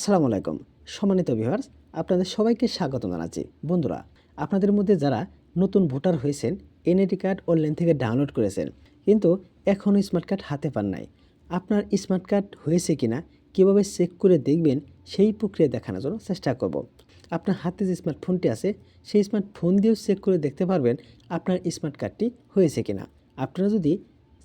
আসসালামু আলাইকুম। সম্মানিত ভিউয়ার্স আপনাদের সবাইকে স্বাগত জানাচ্ছি। বন্ধুরা, আপনাদের মধ্যে যারা নতুন ভোটার হয়েছেন, এনআইডি কার্ড অনলাইন থেকে ডাউনলোড করেছেন, কিন্তু এখনও স্মার্ট কার্ড হাতে পান নাই। আপনার স্মার্ট কার্ড হয়েছে কি না কীভাবে চেক করে দেখবেন, সেই প্রক্রিয়া দেখানোর জন্য চেষ্টা করব। আপনার হাতে যে স্মার্টফোনটি আছে, সেই স্মার্টফোন দিয়েও চেক করে দেখতে পারবেন আপনার স্মার্ট কার্ডটি হয়েছে কিনা। আপনারা যদি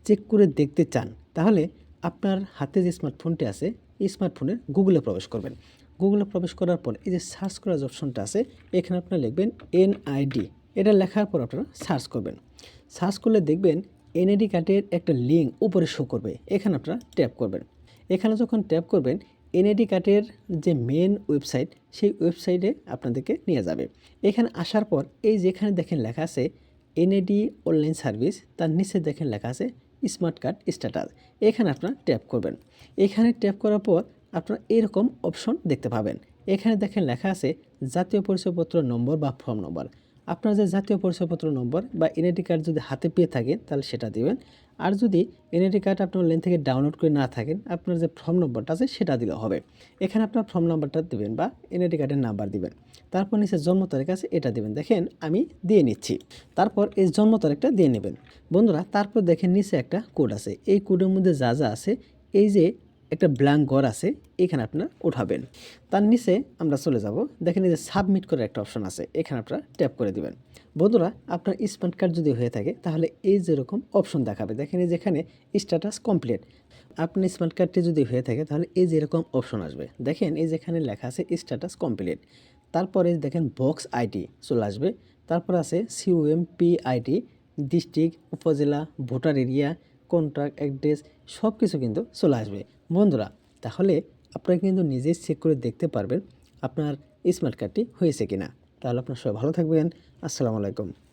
চেক করে দেখতে চান, তাহলে আপনার হাতে যে স্মার্টফোনটি আছে, এই স্মার্টফোনের গুগলে প্রবেশ করবেন। গুগলে প্রবেশ করার পর এই যে সার্চ করার অপশনটা আছে, এখানে আপনারা লিখবেন এনআইডি এটা লেখার পর আপনারা সার্চ করবেন। সার্চ করলে দেখবেন এনআইডি কার্ডের একটা লিঙ্ক উপরে শো করবে। এখানে আপনারা ট্যাপ করবেন। এখানে যখন ট্যাপ করবেন এনআইডি কার্ডের যে মেন ওয়েবসাইট সেই ওয়েবসাইটে আপনাদেরকে নিয়ে যাবে। এখানে আসার পর এই যেখানে দেখেন লেখা আছে এনএডি অনলাইন সার্ভিস তার নিচে দেখেন লেখা আছে স্মার্ট কার্ড স্ট্যাটাস। এখানে আপনারা ট্যাপ করবেন। এখানে ট্যাপ করার পর আপনারা এরকম অপশন দেখতে পাবেন। এখানে দেখেন লেখা আছে জাতীয় পরিচয়পত্র নম্বর বা ফর্ম নম্বর। আপনার যে জাতীয় পরিচয়পত্র নম্বর বা এনআইডি কার্ড যদি হাতে পেয়ে থাকেন, তাহলে সেটা দিবেন। আর যদি এনআইডি কার্ড আপনার অনলাইন থেকে ডাউনলোড করে না থাকেন, আপনার যে ফর্ম নম্বরটা আছে সেটা দিলে হবে। এখানে আপনার ফর্ম নাম্বারটা দিবেন বা এনআইডি কার্ডের নাম্বার দিবেন। তারপর নিচে জন্ম তারিখ আছে, এটা দিবেন। দেখেন, আমি দিয়ে নিচ্ছি। তারপর এই জন্ম তারিখটা দিয়ে নেবেন। বন্ধুরা, তারপর দেখেন নিচে একটা কোড আছে। এই কোডের মধ্যে যা যা আছে, এই যে একটা ব্ল্যাঙ্ক ঘর আছে, এখানে আপনারা উঠাবেন। তার নিচে আমরা চলে যাব। দেখেন যে সাবমিট করার একটা অপশন আছে, এখানে আপনারা ট্যাপ করে দিবেন। বন্ধুরা, আপনার স্মার্ট কার্ড যদি হয়ে থাকে, তাহলে এই যেরকম অপশন দেখাবে। দেখেন যেখানে স্ট্যাটাস কমপ্লিট আপনার স্মার্ট কার্ডটি যদি হয়ে থাকে, তাহলে এই যেরকম অপশন আসবে। দেখেন এই যেখানে লেখা আছে স্ট্যাটাস কমপ্লিট তারপরে দেখেন বক্স আইডি চলে আসবে। তারপর আছে সিউএমপি আইডি ডিস্ট্রিক্ট উপজেলা, ভোটার এরিয়া কন্ট্রাক্ট অ্যাড্রেস সব কিছু কিন্তু চলে আসবে। বন্ধুরা, তাহলে আপনারা কিন্তু নিজেই চেক করে দেখতে পারবেন আপনার স্মার্ট কার্ডটি হয়েছে কিনা। তাহলে আপনার সবাই ভালো থাকবেন। আসসালামু আলাইকুম।